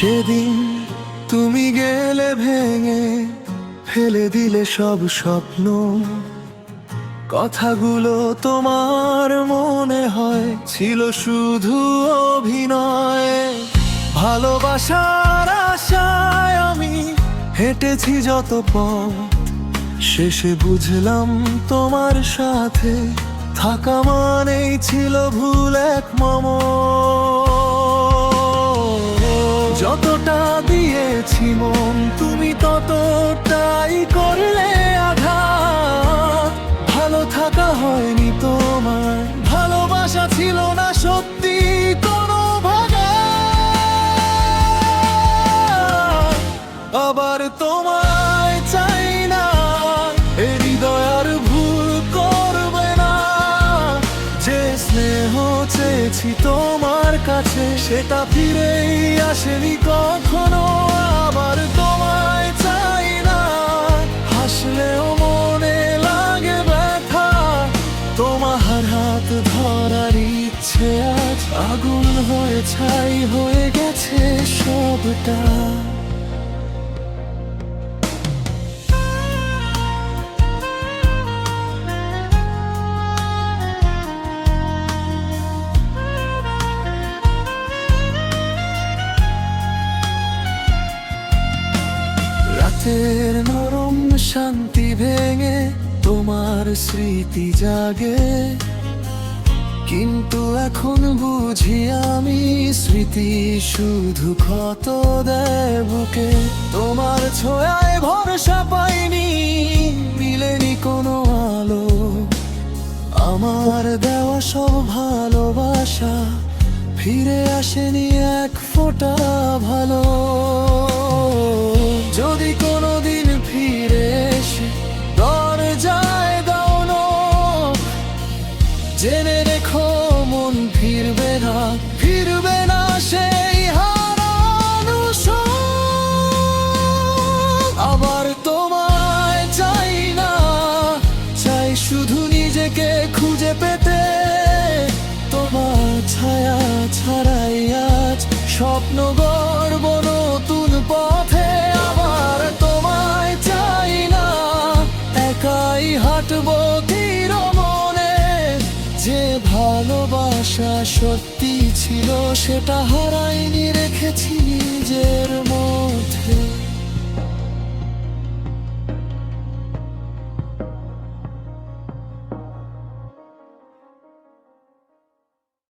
সেদিন তুমি গেলে ভেঙে ফেলে দিলে সব স্বপ্ন। কথাগুলো তোমার মনে হয় ছিল শুধু অভিনয়। ভালোবাসার আশায় আমি হেঁটেছি যত পথ। শেষে বুঝলাম তোমার সাথে থাকা মানেই ছিল ভুল এক মম। যতটা দিয়েছি মন, তুমি ততটাই করলে আঘাত। ভালো থাকা হয়নি তোমার ভালোবাসা ছিল না সত্যি কোনো ভাগা। আবার তোমায় চাই না ভুল করবে না। যে স্নেহ চেয়েছি তোমার কাছে, সেটা ফিরেই আসেনি কখনো, আবার তোমায় চাই না। হাসলেও মনে লাগে ব্যথা, তোমার হাত ধরার ইচ্ছে আজ আগুন হয়ে ছাই হয়ে গেছে সবটা। রাতের নরম শান্তি ভেঙে তোমার স্মৃতি জাগে। কিন্তু এখন বুঝি আমি স্মৃতি শুধু ক্ষত দেয় বুকে। তোমার ছোঁয়ায় ভরসা পাইনি, মিলেনি কোনো আলো। আমার দেওয়া সব ভালোবাসা ফিরে আসেনি এক ফোঁটা ভালো। খুঁজে পেতে তোমার ছায়া ছাড়াই আজ স্বপ্ন গর্ব নতুন পথে আবার তোমায় চাই না। একাই হাঁটবো তীর মনে, যে ভালোবাসা সত্যি ছিল সেটা হারাইনি।